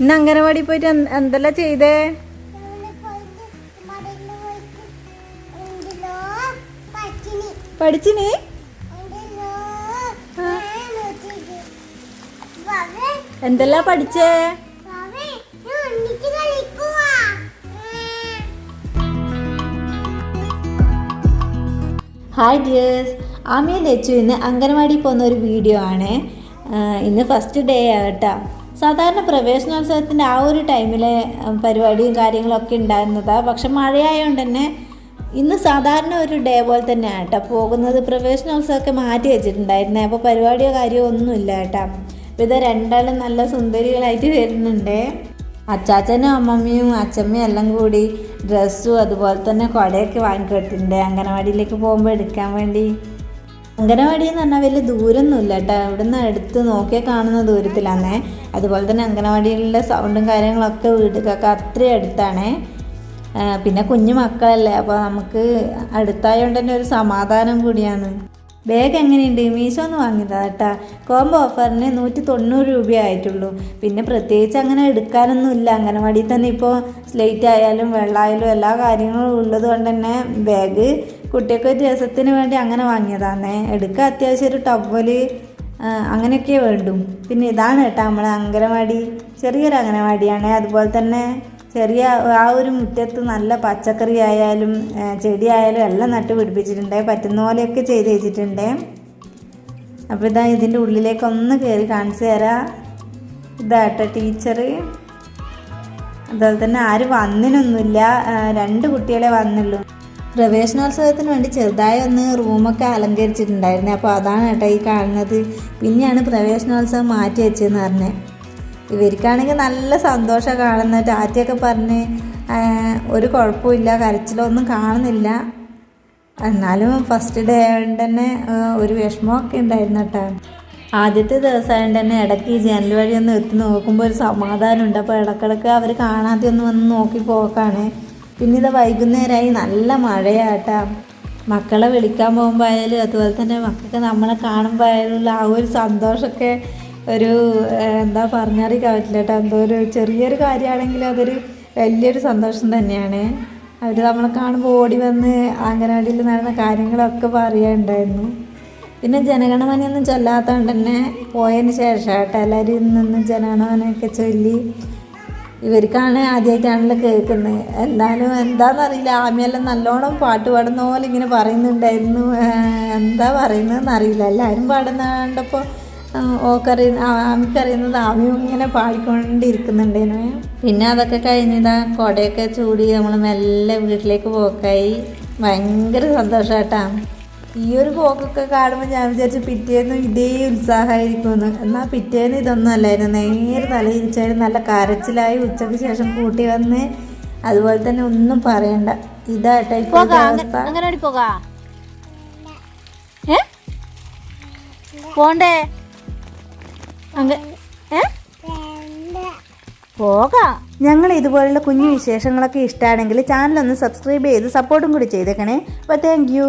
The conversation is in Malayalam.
ഇന്ന് അംഗനവാടി പോയിട്ട് എന്ത്- എന്തെല്ലാം ചെയ്തേ? പഠിച്ചിനി? എന്തെല്ലാം പഠിച്ചേ? ഹായ് ഡിയേഴ്സ് ആമിയ ലച്ചു ഇന്ന് അംഗനവാടി പോകുന്ന ഒരു വീഡിയോ ആണ്. ഇന്ന് ഫസ്റ്റ് ഡേ ആകട്ടോ സാധാരണ പ്രവേശനോത്സവത്തിന്റെ ആ ഒരു ടൈമിലെ പരിപാടിയും കാര്യങ്ങളൊക്കെ ഉണ്ടായിരുന്നതാണ് പക്ഷെ മഴയായതുകൊണ്ട് തന്നെ ഇന്ന് സാധാരണ ഒരു ഡേ പോലെ തന്നെയാണ് കേട്ടോ പോകുന്നത് പ്രവേശനോത്സവമൊക്കെ മാറ്റി വെച്ചിട്ടുണ്ടായിരുന്നേ. അപ്പോൾ പരിപാടിയോ കാര്യമോ ഒന്നുമില്ല കേട്ടോ അപ്പോൾ ഇത് രണ്ടാളും നല്ല സുന്ദരികളായിട്ട് വരുന്നുണ്ട്. അച്ചാച്ചനും അമ്മമ്മയും അച്ചമ്മയും എല്ലാം കൂടി ഡ്രസ്സും അതുപോലെ തന്നെ കുടയൊക്കെ വാങ്ങിക്കൊടുത്തിട്ടുണ്ട്. അംഗനവാടിയിലേക്ക് പോകുമ്പോൾ എടുക്കാൻ വേണ്ടി. അംഗനവാടി എന്ന് പറഞ്ഞാൽ വലിയ ദൂരമൊന്നുമില്ല കേട്ടോ ഇവിടുന്ന് എടുത്ത് നോക്കിയാൽ കാണുന്ന ദൂരത്തിലാണേ അതുപോലെ തന്നെ അംഗനവാടിയിലുള്ള സൗണ്ടും കാര്യങ്ങളൊക്കെ വീടുകൾക്ക് അത്രയും അടുത്താണേ. പിന്നെ കുഞ്ഞു മക്കളല്ലേ അപ്പോൾ നമുക്ക് അടുത്തായതുകൊണ്ട് തന്നെ ഒരു സമാധാനം കൂടിയാണ്. ബാഗ് എങ്ങനെയുണ്ട്? മീശോ ഒന്ന് വാങ്ങിയതാ കേട്ടാ കോംബോ ഓഫറിന് നൂറ്റി തൊണ്ണൂറ് രൂപ ആയിട്ടുള്ളൂ. പിന്നെ പ്രത്യേകിച്ച് അങ്ങനെ എടുക്കാനൊന്നും ഇല്ല. അംഗനവാടിയിൽ തന്നെ ഇപ്പോൾ സ്ലേറ്റ് ആയാലും വെള്ളമായാലും എല്ലാ കാര്യങ്ങളും ഉള്ളത് കൊണ്ട് തന്നെ ബാഗ് കുട്ടിയൊക്കെ ഒരു രസത്തിന് വേണ്ടി അങ്ങനെ വാങ്ങിയതാണേ എടുക്കുക അത്യാവശ്യം ഒരു ടവൽ അങ്ങനെയൊക്കെ വേണ്ടു. പിന്നെ ഇതാണ് കേട്ടോ നമ്മളെ അംഗനവാടി ചെറിയൊരു അംഗനവാടിയാണ് അതുപോലെ തന്നെ ചെറിയ ആ ഒരു മുറ്റത്ത് നല്ല പച്ചക്കറി ആയാലും ചെടി ആയാലും എല്ലാം നട്ട് പിടിപ്പിച്ചിട്ടുണ്ട്. പറ്റുന്ന പോലെയൊക്കെ ചെയ്ത് വെച്ചിട്ടുണ്ട്. അപ്പോൾ ഇതാ ഇതിന്റെ ഉള്ളിലേക്ക് ഒന്ന് കയറി കാണിച്ചു തരാം. ഇതാട്ടോ ടീച്ചർ അതുപോലെ തന്നെ ആരും വന്നിനൊന്നുമില്ല. രണ്ട് കുട്ടികളെ വന്നുള്ളൂ. പ്രവേശനോത്സവത്തിന് വേണ്ടി ചെറുതായി ഒന്ന് റൂമൊക്കെ അലങ്കരിച്ചിട്ടുണ്ടായിരുന്നെ. അപ്പോൾ അതാണ് കേട്ടോ ഈ കാണുന്നത്. പിന്നെയാണ് പ്രവേശനോത്സവം മാറ്റി വെച്ചതെന്ന് പറഞ്ഞത് ഇവർക്കാണെങ്കിൽ നല്ല സന്തോഷം കാണുന്ന. ടാറ്റയൊക്കെ പറഞ്ഞ് ഒരു കുഴപ്പമില്ല കരച്ചിലൊന്നും കാണുന്നില്ല. എന്നാലും ഫസ്റ്റ് ഡേ ആയതുകൊണ്ട് തന്നെ ഒരു വിഷമമൊക്കെ ഉണ്ടായിരുന്നു കേട്ടോ. ആദ്യത്തെ ദിവസമായതുകൊണ്ട് തന്നെ ഇടയ്ക്ക് ഈ ജനൽ വഴി ഒന്ന് എത്തി നോക്കുമ്പോൾ ഒരു സമാധാനമുണ്ട്. അപ്പോൾ ഇടക്കിടക്ക് അവർ കാണാതെ ഒന്ന് വന്ന് നോക്കി പോക്കാണ്. പിന്നെ ഇത് വൈകുന്നേരമായി നല്ല മഴയാട്ടാ. മക്കളെ വിളിക്കാൻ പോകുമ്പോൾ ആയാലും അതുപോലെ തന്നെ മക്കൾക്ക് നമ്മളെ കാണുമ്പോൾ ആയാലും ആ ഒരു സന്തോഷമൊക്കെ ഒരു എന്താ പറഞ്ഞറിയിക്കാൻ പറ്റില്ല കേട്ടോ എന്തോ ഒരു ചെറിയൊരു കാര്യമാണെങ്കിലും അതൊരു വലിയൊരു സന്തോഷം തന്നെയാണ്. അവർ നമ്മളെ കാണുമ്പോൾ ഓടി വന്ന് അംഗനവാടിയിൽ നടന്ന കാര്യങ്ങളൊക്കെ പറയാനുണ്ടായിരുന്നു. പിന്നെ ജനഗണമനയൊന്നും ചൊല്ലാത്തതുകൊണ്ട് തന്നെ പോയതിന് ശേഷം കേട്ടോ എല്ലാവരും ഇന്നും ജനഗണമനയൊക്കെ ചൊല്ലി ഇവർക്കാണ് ആദ്യമായിട്ടാണല്ലോ കേൾക്കുന്നത് എന്നാലും എന്താണെന്നറിയില്ല ആമിയെല്ലാം നല്ലോണം പാട്ട് പാടുന്ന പോലെ ഇങ്ങനെ പറയുന്നുണ്ടായിരുന്നു. എന്താ പറയുന്നതെന്ന് അറിയില്ല എല്ലാവരും പാടുന്ന കണ്ടപ്പോൾ ഓക്കറിയുന്ന ആമിക്കറിയുന്നത് ആമിയും ഇങ്ങനെ പാടിക്കൊണ്ടിരിക്കുന്നുണ്ടേനു. പിന്നെ അതൊക്കെ കഴിഞ്ഞതാ കുടയൊക്കെ ചൂടി നമ്മൾ മെല്ലെ വീട്ടിലേക്ക് പോക്കായി. ഭയങ്കര സന്തോഷാട്ടാ. ഈ ഒരു പോക്കൊക്കെ കാണുമ്പോൾ ഞാൻ വിചാരിച്ചു പിറ്റേന്ന് ഇതേ ഉത്സാഹമായിരിക്കുമെന്ന്. എന്നാൽ പിറ്റേന്ന് ഇതൊന്നും അല്ലായിരുന്നു. നേരെ തലയിരിച്ചായിരുന്നു നല്ല കരച്ചിലായി ഉച്ചയ്ക്ക് ശേഷം കൂട്ടി വന്ന് അതുപോലെ തന്നെ ഒന്നും പറയണ്ട. ഇതാട്ടെ ഇപ്പോഴത്തെ അവസ്ഥ. അംഗനവാടി പോകാ. പോണ്ടേ? പോകാം. ഞങ്ങൾ ഇതുപോലുള്ള കുഞ്ഞു വിശേഷങ്ങളൊക്കെ ഇഷ്ടമാണെങ്കിൽ ചാനലൊന്ന് സബ്സ്ക്രൈബ് ചെയ്ത് സപ്പോർട്ടും കൂടി ചെയ്തേക്കണേ. അപ്പോൾ താങ്ക് യു